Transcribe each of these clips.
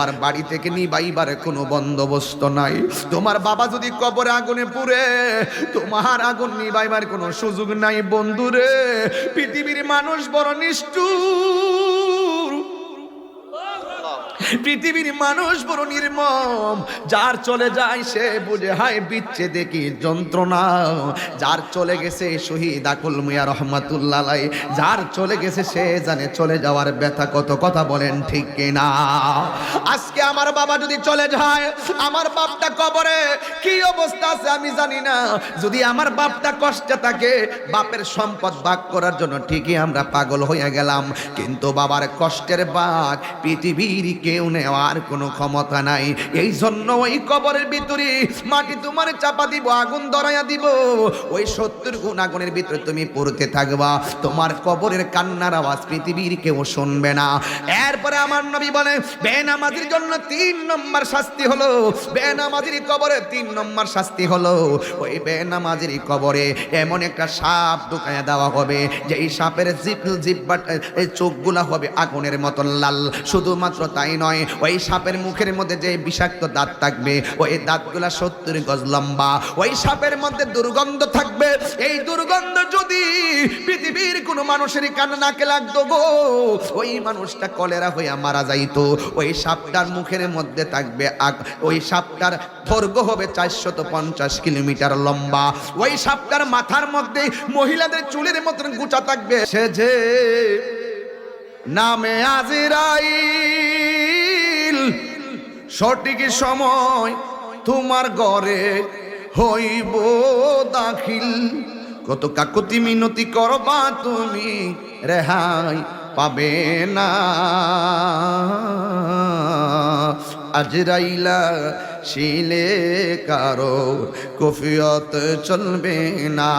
তোমার বাড়ি থেকে নিবাইবার কোনো বন্দোবস্ত নাই। তোমার বাবা যদি কবরে আগুনে পুড়ে, তোমার আগুন নিবাইবার কোনো সুযোগ নাই বন্ধুরে। পৃথিবীর মানুষ বড় নিষ্ঠুর। পৃথিবীর মানুষ বড় নির্মম। যার চলে যায় সে বুঝে, হায় বিচ্ছে দেখি যন্ত্রণা। যার চলে গেছে শহীদ আকুল মিয়া রহমাতুল্লাহ যার চলে গেছে সে জানে চলে যাওয়ার ব্যথা কত কথা বলেন ঠিক কিনা। আজকে আমার বাবা যদি চলে যায়, আমার বাপটা কবরে কি অবস্থা আছে আমি জানি না। যদি আমার বাপটা কষ্টে থাকে, বাপের সম্পদ ভাগ করার জন্য ঠিকই আমরা পাগল হয়ে গেলাম। কিন্তু বাবার কষ্টের বাঘ পৃথিবীর কেউ নেওয়ার কোনো ক্ষমতা নাই। এই জন্য ওই কবরের ভিতরে মাটি তোমার চাপা দিব, আগুন ধরাইয়া দিব। ওই সত্তর গুণ আগুনের ভিতরে তুমি পড়তে থাকবা। তোমার কবরের কান্নার আওয়াজ পৃথিবীর কেউ শুনবে না। এরপরে আমার নবী বলে, বেনামাজির জন্য তিন নম্বর শাস্তি হলো। বেনামাজির কবরে তিন নম্বর শাস্তি হলো। ওই বেনামাজির কবরে এমন একটা সাপ ঢুকাইয়া দেওয়া হবে যে এই সাপের জিপ জিব্বাট, এই চোখগুলা হবে আগুনের মতন লাল। শুধুমাত্র তাই নয় ওই সাপের মুখের মধ্যে যে বিষাক্ত দাঁত থাকবে, ওই দাঁতগুলা সত্তর গজ লম্বা। ওই সাপের মধ্যে দুর্গন্ধ থাকবে। এই দুর্গন্ধ যদি পৃথিবীর কোনো মানুষের কান নাকে লাগতো গো, ওই মানুষটা কলেরা হইয়া মারা যাইতো। ওই সাপটার মুখের মধ্যে থাকবে ওই সাপটার দৈর্ঘ্য হবে চারশত পঞ্চাশ কিলোমিটার লম্বা। ওই সাপটার মাথার মধ্যে মহিলাদের চুলের মতন গুচা থাকবে। সে যে নামে আজিরাইল। সঠিক সময় তোমার ঘরে হইব দাখিল। কত কাকুতি মিনতি করবা তুমি, রেহাই পাবে না। আজরাইলা শিলে কারও কফিয়ত চলবে না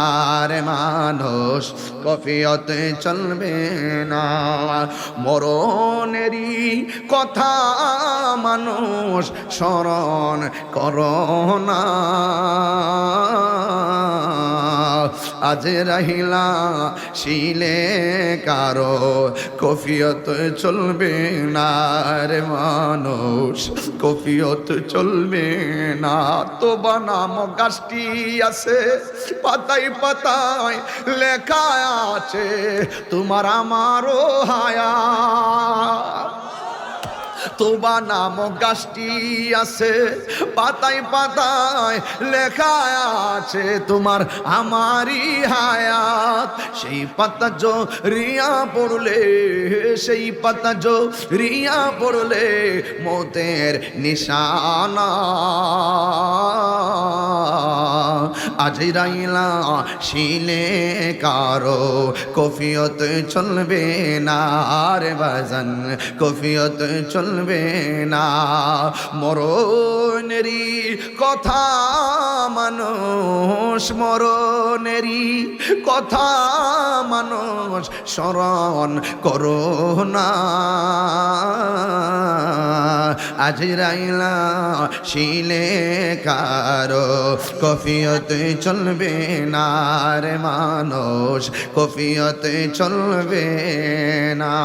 রে মানুষ, কফিয়ত চলবে না। মরণেরই কথা মানুষ স্মরণ করোনা আজ রাহিলা শিলে কারও কফিয়ত চলবে না রে মানুষ, কফিয়ত চলবে না। তো বানাম গাছটি আছে, পাতায় পাতায় লেখা আছে, তোমার আমারও হায়া। তোবা নাম গাছটি আছে, পাতায় পাতায় লেখা আছে তোমার আমারই হায়াত। সেই পাতা জো রিয়া পড়লে, সেই পাতা জো রিয়া পড়লে মতের নিশানা। আজ রাইলা শিলে কারও কফিয়ত চলবে না রে বাজান কফিয়ত চলবে না। মরণেরই কথা মানুষ মরণেরই কথা, মানুষ স্মরণ করো না। আজ রাইলা শিলে কারও কফিয়ত চলবে না রে মানুষ, কফিয়তে চলবে না।